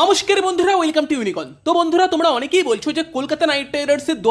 নমস্কার বন্ধুরা welcome to ইউনিকন তো বন্ধুরা, তোমরা অনেকেই বলছো যে কলকাতা নাইট রাইডার্সের দু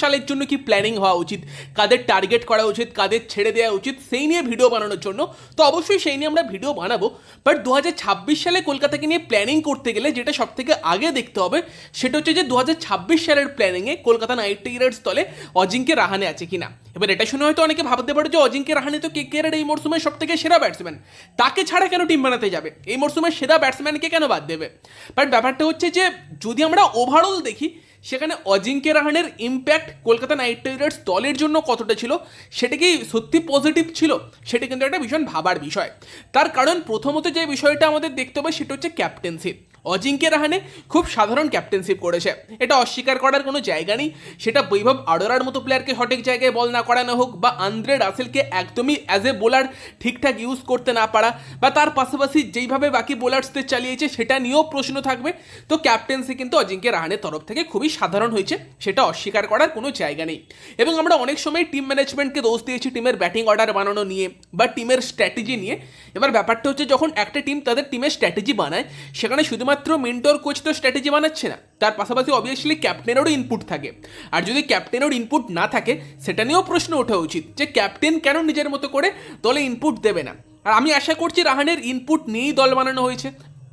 সালের জন্য কি প্ল্যানিং হওয়া উচিত? কাদের টার্গেট করা উচিত? কাদের ছেড়ে দেওয়া উচিত? সেই নিয়ে ভিডিও বানানোর জন্য। তো অবশ্যই সেই নিয়ে আমরা ভিডিও বানাবো। বাট দু হাজার ছাব্বিশ সালে কলকাতাকে নিয়ে প্ল্যানিং করতে গেলে যেটা সব থেকে আগে দেখতে হবে, সেটা হচ্ছে যে দু হাজার ছাব্বিশ সালের প্ল্যানিংয়ে কলকাতা নাইট রাইডার্স দলে অজিঙ্কে রাহানে আছে কিনা। এবার এটা শুনে হয়তো অনেকে ভাবতে পারে যে অজিঙ্কে রাহানে তো কে কেয়ারের এই মরশুমের সব থেকে সেরা ব্যাটসম্যান তাকে ছাড়া কেন টিম বানাতে যাবে? এই মরশুমের সেরা ব্যাটসম্যানকে কেন বাদ দেবে? বাট ব্যাপারটা হচ্ছে যে, যদি আমরা ওভারঅল দেখি, সেখানে অজিঙ্কে রাহানের ইম্প্যাক্ট কলকাতা নাইট রাইডার্স দলের জন্য কতটা ছিল, সেটা কি সত্যি পজিটিভ ছিল? সেটা কিন্তু একটা ভীষণ ভাবার বিষয়। তার কারণ প্রথমত যে বিষয়টা আমাদের দেখতে হবে, সেটা হচ্ছে ক্যাপ্টেন্সি অজিঙ্কে রাহানে খুব সাধারণ ক্যাপ্টেনশিপ করেছে। এটা অস্বীকার করার কোনো জায়গা নেই। সেটা বৈভব আডোরার মতো প্লেয়ারকে সঠিক জায়গায় বল না করানো হোক বা আন্দ্রে রাসেলকে একদমই অ্যাজ এ বোলার ঠিকঠাক ইউজ করতে না পারা বা তার পাশাপাশি যেইভাবে বাকি বোলার্সদের চালিয়েছে সেটা নিয়েও প্রশ্ন থাকবে। তো ক্যাপ্টেন্সি কিন্তু অজিঙ্কে রাহানের তরফ থেকে খুবই সাধারণ হয়েছে। সেটা অস্বীকার করার কোনো জায়গা নেই। এবং আমরা অনেক সময় টিম ম্যানেজমেন্টকে দোষ দিয়েছি টিমের ব্যাটিং অর্ডার বানানো নিয়ে বা টিমের স্ট্র্যাটেজি নিয়ে। এবার ব্যাপারটা হচ্ছে যখন একটা টিম তাদের টিমের স্ট্র্যাটেজি বানায়, সেখানে শুধুমাত্র মেন্টর কোচ তো স্ট্র্যাটেজি বানাচ্ছে না। তার পাশাপাশি অবভিয়াসলি ক্যাপ্টেনেরও ইনপুট থাকে। আর যদি ক্যাপ্টেনের ইনপুট না থাকে, সেটা নিয়েও প্রশ্ন ওঠা উচিত যে ক্যাপ্টেন কেন নিজের মতো করে দলে ইনপুট দেবে না। আর আমি আশা করছি রাহানের ইনপুট নিয়েই দল বানানো হয়েছে।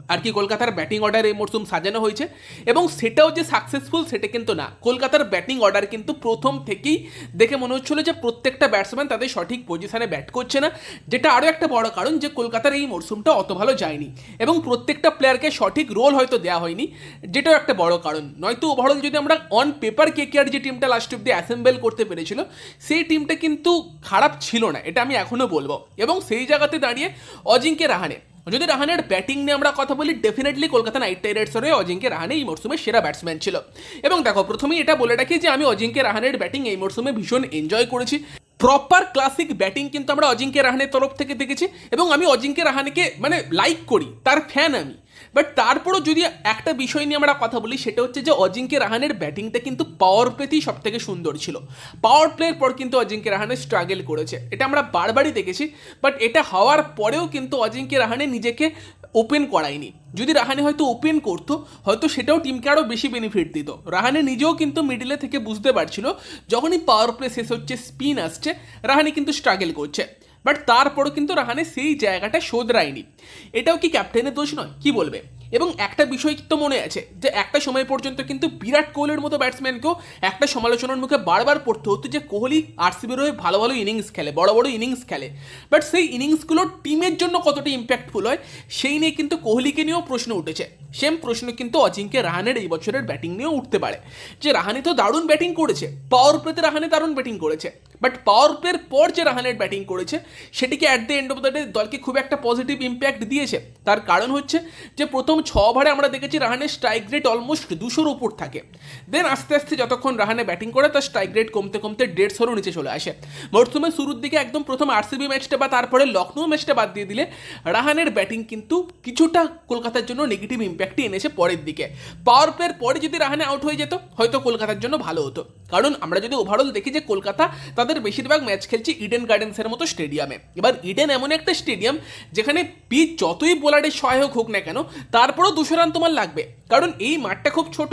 আর কি কলকাতার ব্যাটিং অর্ডার এই মরশুম সাজানো হয়েছে। এবং সেটাও যে সাকসেসফুল সেটা কিন্তু না। কলকাতার ব্যাটিং অর্ডার কিন্তু প্রথম থেকেই দেখে মনে হচ্ছিল যে প্রত্যেকটা ব্যাটসম্যান তাদের সঠিক পজিশনে ব্যাট করছে না। যেটা আরও একটা বড় কারণ যে কলকাতার এই মরশুমটা অত ভালো যায়নি। এবং প্রত্যেকটা প্লেয়ারকে সঠিক রোল হয়তো দেওয়া হয়নি। যেটাও একটা বড় কারণ। নয়তো ওভারঅল যদি আমরা অন পেপার কে কে যে টিমটা লাস্ট অব্দি অ্যাসেম্বল করতে পেরেছিল, সেই টিমটা কিন্তু খারাপ ছিল না, এটা আমি এখনও বলব। এবং সেই জায়গাতে দাঁড়িয়ে অজিঙ্কে রাহানে যদি রাহানের ব্যাটিং নিয়ে আমরা কথা বলি ডেফিনেটলি কলকাতা নাইট রাইডার্সের হয়ে অজিঙ্কে রাহানে এই মরসুমে সেরা ব্যাটসম্যান ছিল এবং দেখো প্রথমেই এটা বলে রাখি যে আমি অজিঙ্কে রাহানের ব্যাটিং এই মরশুমে ভীষণ এনজয় করেছি প্রপার ক্লাসিক ব্যাটিং কিন্তু আমরা অজিঙ্কে রাহানের তরফ থেকে দেখেছি এবং আমি অজিঙ্কে রাহানেকে মানে লাইক করি তার ফ্যান আমি বাট তারপরও যদি একটা বিষয় নিয়ে আমরা কথা বলি, সেটা হচ্ছে যে অজিঙ্কে রাহানের ব্যাটিংটা কিন্তু পাওয়ার প্লেতেই সব থেকে সুন্দর ছিল। পাওয়ার প্লের পর কিন্তু অজিঙ্কে রাহানে স্ট্রাগল করেছে। এটা আমরা বারবারই দেখেছি বাট এটা হওয়ার পরেও কিন্তু অজিঙ্কে রাহানে নিজেকে ওপেন করায়নি। যদি রাহানে হয়তো ওপেন করতো, হয়তো সেটাও টিমকে আরও বেশি বেনিফিট দিত। রাহানে নিজেও কিন্তু মিডিলে থেকে বুঝতে পারছিল, যখনই পাওয়ার প্লে শেষ হচ্ছে স্পিন আসছে, রাহানে কিন্তু স্ট্রাগল করছে। বাট তারপরও কিন্তু রাহানে সেই জায়গাটা শোধরায়নি। এটাও কি ক্যাপ্টেনের দোষ নয়? কি বলবে? এবং একটা বিষয় তো মনে আছে, যে একটা সময় পর্যন্ত কিন্তু বিরাট কোহলির মতো ব্যাটসম্যানকেও একটা সমালোচনার মুখে বারবার পড়তে হতো যে কোহলি আরসিবির হয়ে ভালো ভালো ইনিংস খেলে, বড় বড় ইনিংস খেলে। বাট সেই ইনিংসগুলো টিমের জন্য কতটা ইম্প্যাক্টফুল হয়, সেই নিয়ে কিন্তু কোহলিকে নিয়েও প্রশ্ন উঠেছে। সেম প্রশ্ন কিন্তু অজিঙ্কে রাহানের এই বছরের ব্যাটিং নিয়েও উঠতে পারে। যে রাহানে তো দারুণ ব্যাটিং করেছে পাওয়ার প্লেতে রাহানে দারুণ ব্যাটিং করেছে। বাট পাওয়ার প্লের পর যে রাহানের ব্যাটিং করেছে, সেটিকে at the end of the day দলকে খুব একটা পজিটিভ ইম্প্যাক্ট দিয়েছে। তার কারণ হচ্ছে যে প্রথম ছ ওভারে আমরা দেখেছি রাহানের স্ট্রাইক রেট অলমোস্ট দুশোর উপর থাকে। দেন আস্তে আস্তে যতক্ষণ রাহানে ব্যাটিং করে, তার স্ট্রাইক রেট কমতে কমতে দেড়শোরও নিচে চলে আসে। মরসুমের শুরুর দিকে একদম প্রথম আরসিবি ম্যাচটা বা তারপরে লখনৌ ম্যাচটা বাদ দিয়ে দিলে রাহানের ব্যাটিং কিন্তু কিছুটা কলকাতার জন্য নেগেটিভ ইম্প্যাক্টই এনেছে পরের দিকে। পাওয়ার প্লের পরে যদি রাহানে আউট হয়ে যেত, হয়তো কলকাতার জন্য ভালো হতো। কারণ আমরা যদি ওভারঅল দেখি যে কলকাতা তাদের বেশিরভাগ ম্যাচ খেলছে ইডেন গার্ডেন্সের মতো স্টেডিয়ামে এবার ইডেন এমন একটা স্টেডিয়াম যেখানে পিচ যতই বোলারের সহায়ক হোক না কেন তারপরেও দুশো রান তোমার লাগবে। কারণ এই মাঠটা খুব ছোট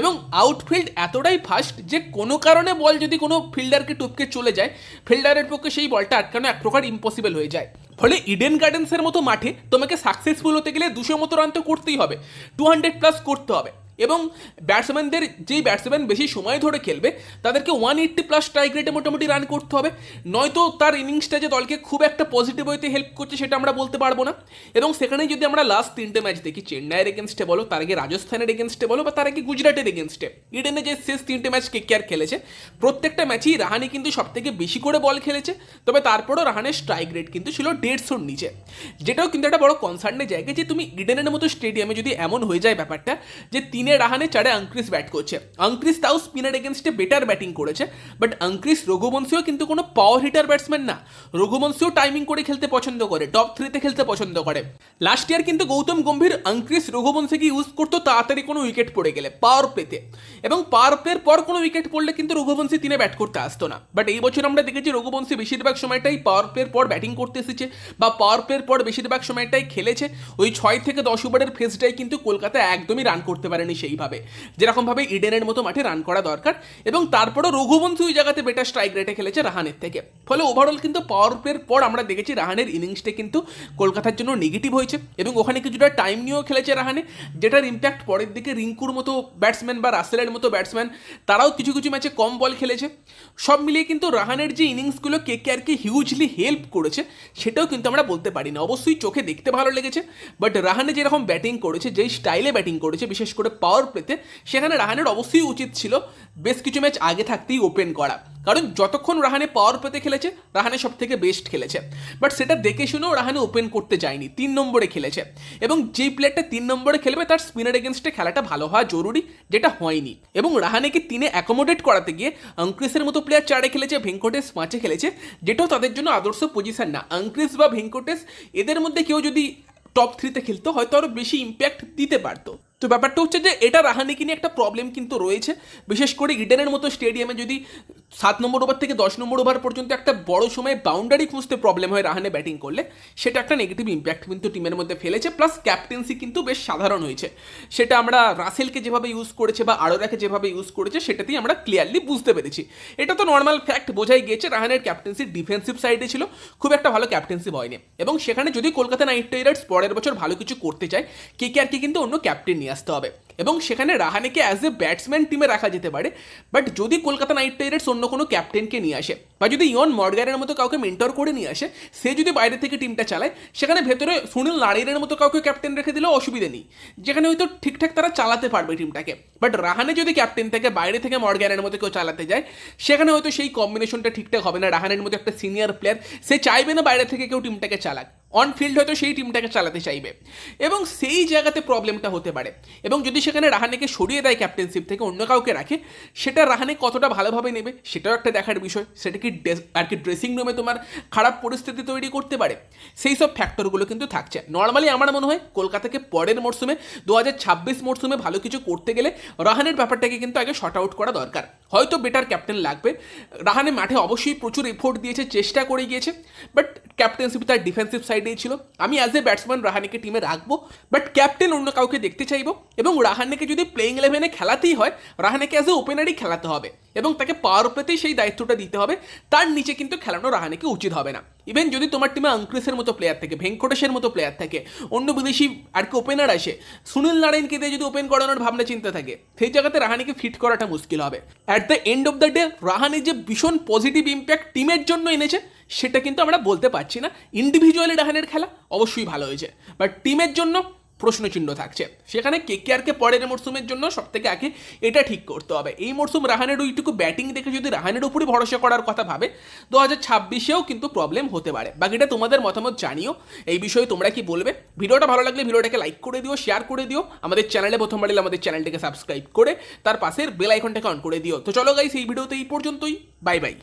এবং আউটফিল্ড এতটাই ফাস্ট যে কোনো কারণে বল যদি কোনো ফিল্ডারকে টুপকে চলে যায় ফিল্ডারের পক্ষে সেই বলটা আটকানো এক প্রকার ইম্পসিবল হয়ে যায়। ফলে ইডেন গার্ডেন্সের মতো মাঠে তোমাকে সাকসেসফুল হতে গেলে দুশো মতো রান তো করতেই হবে। টু হান্ড্রেড প্লাস করতে হবে। এবং ব্যাটসম্যানদের যেই ব্যাটসম্যান বেশি সময় ধরে খেলবে, তাদেরকে ওয়ান এইট্টি প্লাস স্ট্রাইক রেটে মোটামুটি রান করতে হবে। নয়তো তার ইনিংসটা যে দলকে খুব একটা পজিটিভ ওয়েতে হেল্প করছে সেটা আমরা বলতে পারব না। এবং সেখানে যদি আমরা লাস্ট তিনটে ম্যাচ দেখি, চেন্নাইয়ের এগেনস্টে বলো, তার আগে রাজস্থানের এগেনস্টে বলো, বা তার আগে গুজরাটের এগেনস্টে ইডেনে যে শেষ তিনটে ম্যাচ কে কেয়ার খেলেছে, প্রত্যেকটা ম্যাচেই রাহানি কিন্তু সব থেকে বেশি করে বল খেলেছে। তবে তারপরও রাহানের স্ট্রাইক রেট কিন্তু ছিল দেড়শোর নিচে। যেটাও কিন্তু একটা বড় কনসার্নের জায়গা যে তুমি ইডেনের মতো স্টেডিয়ামে যদি এমন হয়ে যায় ব্যাপারটা, যে তিন তিনে রাহানে চারে আঙ্ক্রিস ব্যাট করছে। আঙ্ক্রিস তাও স্পিনার এগেনস্টে বেটার ব্যাটিং করেছে বাট আঙ্ক্রিস রঘুবংশীও কিন্তু কোনো পাওয়ার হিটার ব্যাটসম্যান না। রঘুবংশীও টাইমিং করে খেলতে পছন্দ করে টপ থ্রিতে খেলতে পছন্দ করে। লাস্ট ইয়ার কিন্তু গৌতম গম্ভীর আঙ্ক্রিস রঘুবংশীকে ইউজ করতো তাড়াতাড়ি কোনো উইকেট পড়ে গেলে পাওয়ার প্লেতে এবং পাওয়ার প্লের পর কোনো উইকেট পড়লে কিন্তু রঘুবংশী তিনে ব্যাট করতে আসতো না। বাট এই বছর আমরা দেখেছি রঘুবংশী বেশিরভাগ সময়টাই পাওয়ার প্লের পর ব্যাটিং করতে এসেছে, বা পাওয়ার প্লের পর বেশিরভাগ সময়টাই খেলেছে। ওই ছয় থেকে দশ ওভারের ফেসটাই কিন্তু কলকাতা একদমই রান করতে পারেনি। সেইভাবে। যেরকমভাবে ইডেনের মতো মাঠে রান করা দরকার এবং তারপরও রঘুবংশী ওই জায়গাতে বেটার স্ট্রাইক রেটে খেলেছে রাহানের থেকে। ফলে ওভারঅল কিন্তু পাওয়ার প্লের পর আমরা দেখেছি রাহানের ইনিংসটা কিন্তু কলকাতার জন্য নেগেটিভ হয়েছে এবং ওখানে কিছুটা টাইম নিয়েও খেলেছে রাহানে, যেটার ইম্প্যাক্ট পরের দিকে রিঙ্কুর মতো ব্যাটসম্যান বা রাসেলের মতো ব্যাটসম্যান তারাও কিছু কিছু ম্যাচে কম বল খেলেছে। সব মিলিয়ে কিন্তু রাহানের যে ইনিংসগুলো কে কে আরকে হিউজলি হেল্প করেছে, সেটাও কিন্তু আমরা বলতে পারি না। অবশ্যই চোখে দেখতে ভালো লেগেছে বাট রাহানে যেরকম ব্যাটিং করেছে, যেই স্টাইলে ব্যাটিং করেছে, বিশেষ করে পাওয়ার প্লেতে সেখানে রাহানের অবশ্যই উচিত ছিল বেশ কিছু ম্যাচ আগে থাকতেই ওপেন করা। কারণ যতক্ষণ রাহানে পাওয়ার প্লেতে খেলেছে, রাহানে সব থেকে বেস্ট খেলেছে। বাট সেটা দেখে শুনেও রাহানে ওপেন করতে যায়নি, তিন নম্বরে খেলেছে। এবং যেই প্লেয়ারটা তিন নম্বরে খেলবে, তার স্পিনার এগেনস্টে খেলাটা ভালো হওয়া জরুরি, যেটা হয়নি। এবং রাহানেকে তিনে অ্যাকোমোডেট করাতে গিয়ে অঙ্ক্রিসের মতো প্লেয়ার চারে খেলেছে, ভেঙ্কটেশ পাঁচে খেলেছে, যেটাও তাদের জন্য আদর্শ পজিশন না। অঙ্ক্রিস বা ভেঙ্কটেশ, এদের মধ্যে কেউ যদি টপ থ্রিতে খেলতো, হয়তো আরও বেশি ইম্প্যাক্ট দিতে পারতো। তো ব্যাপারটা হচ্ছে যে এটা রাহানিকে নিয়ে একটা প্রবলেম কিন্তু রয়েছে। বিশেষ করে ইডেনের মতো স্টেডিয়ামে যদি সাত নম্বর ওভার থেকে দশ নম্বর ওভার পর্যন্ত একটা বড় সময় বাউন্ডারি খুঁজতে প্রবলেম হয় রাহানে ব্যাটিং করলে, সেটা একটা নেগেটিভ ইম্প্যাক্ট কিন্তু টিমের মধ্যে ফেলেছে। প্লাস ক্যাপ্টেন্সি কিন্তু বেশ সাধারণ হয়েছে। সেটা আমরা রাসেলকে যেভাবে ইউজ করেছে বা আরোরাকে যেভাবে ইউজ করেছে, সেটাতেই আমরা ক্লিয়ারলি বুঝতে পেরেছি। এটা তো নর্মাল ফ্যাক্ট বোঝাই গিয়েছে, রাহানের ক্যাপ্টেন্সি ডিফেন্সিভ সাইডে ছিল। খুব একটা ভালো ক্যাপ্টেন্সি হয়নি। এবং সেখানে যদি কলকাতা নাইট রাইডার্স পরের বছর ভালো কিছু করতে চায় কে কে আর কি কিন্তু অন্য ক্যাপ্টেন নিয়ে আসতে হবে। এবং সেখানে রাহানেকে অ্যাজ এ ব্যাটসম্যান টিমে রাখা যেতে পারে। বাট যদি কলকাতা নাইট রাইডার্স অন্য কোনো ক্যাপ্টেনকে নিয়ে আসে, বা যদি ইয়ন মর্গারের মতো কাউকে মেন্টর করে নিয়ে আসে, সে যদি বাইরে থেকে টিমটা চালায়, সেখানে ভেতরে সুনীল নারিয়ারের মতো কাউকে ক্যাপ্টেন রেখে দিলেও অসুবিধা নেই। যেখানে হয়তো ঠিকঠাক তারা চালাতে পারবে টিমটাকে বাট রাহানে যদি ক্যাপ্টেন থেকে বাইরে থেকে মর্গানের মতো কেউ চালাতে যায়, সেখানে হয়তো সেই কম্বিনেশনটা ঠিকঠাক হবে না। রাহানের মতো একটা সিনিয়র প্লেয়ার সে চাইবে না বাইরে থেকে কেউ টিমটাকে চালাক। অন ফিল্ড হয়তো সেই টিমটাকে চালাতে চাইবে। এবং সেই জায়গাতে প্রবলেমটা হতে পারে। এবং যদি সেখানে রাহানেকে সরিয়ে দেয় ক্যাপ্টেনশিপ থেকে, অন্য কাউকে রাখে, সেটা রাহানে কতটা ভালোভাবে নেবে, সেটাও একটা দেখার বিষয়। সেটা কি আর কি ড্রেসিং রুমে তোমার খারাপ পরিস্থিতি তৈরি করতে পারে? সেই সব ফ্যাক্টরগুলো কিন্তু থাকছে। নর্মালি আমার মনে হয়, কলকাতাকে পরের মরশুমে দু হাজার ছাব্বিশ মরশুমে ভালো কিছু করতে গেলে রাহানের ব্যাপারটাকে কিন্তু আগে শর্ট আউট করা দরকার। হয়তো বেটার ক্যাপ্টেন লাগবে। রাহানে মাঠে অবশ্যই প্রচুর এফোর্ট দিয়েছে, চেষ্টা করে গিয়েছে বাট ক্যাপ্টেনশিপ তার ডিফেন্সিভ সাইডেই ছিল। আমি অ্যাজ এ ব্যাটসম্যান রাহানেকে টিমে রাখব বাট ক্যাপ্টেন অন্য কাউকে দেখতে চাইব, এবং রাহানেকে যদি প্লেইং ইলেভেনে খেলাতেই হয়, রাহানেকে অ্যাজ এ ওপেনারই খেলাতে হবে। এবং তাকে পাওয়ার পেতেই সেই দায়িত্বটা দিতে হবে। তার নিচে কিন্তু খেলানো রাহানেকে উচিত হবে না। ইভেন যদি তোমার টিমে অঙ্ক্রিসের মতো প্লেয়ার থাকে, ভেঙ্কটেশের মতো প্লেয়ার থাকে, অন্য বিদেশি আর কি ওপেনার আসে, সুনীল নারায়ণকে দিয়ে যদি ওপেন করানোর ভাবনা, চিন্তা থাকে, সেই জায়গাতে রাহানিকে ফিট করাটা মুশকিল হবে। At the end of the day Rahane যে ভীষণ পজিটিভ ইম্প্যাক্ট টিমের জন্য এনেছে, সেটা কিন্তু আমরা বলতে পারছি না। ইন্ডিভিজুয়ালি রাহানের খেলা অবশ্যই ভালো হয়েছে। বাট টিমের জন্য প্রশ্নচিহ্ন থাকছে। সেখানে কে কে আরকে পরের মরশুমের জন্য সব থেকে আগে এটা ঠিক করতে হবে। এই মরশুম রাহানের ওইটুকু ব্যাটিং দেখে যদি রাহানের উপরই ভরসা করার কথা ভাবে, দু হাজার ছাব্বিশেও কিন্তু প্রবলেম হতে পারে। বাকিটা তোমাদের মতামত জানিও। এই বিষয়ে তোমরা কি বলবে? ভিডিওটা ভালো লাগলে ভিডিওটাকে লাইক করে দিও শেয়ার করে দিও। আমাদের চ্যানেলে প্রথমবার এলে আমাদের চ্যানেলটাকে সাবস্ক্রাইব করে, তার পাশের বেল আইকনটাকে অন করে দিও। তো চলো গাইস এই ভিডিওতে এই পর্যন্তই। Bye bye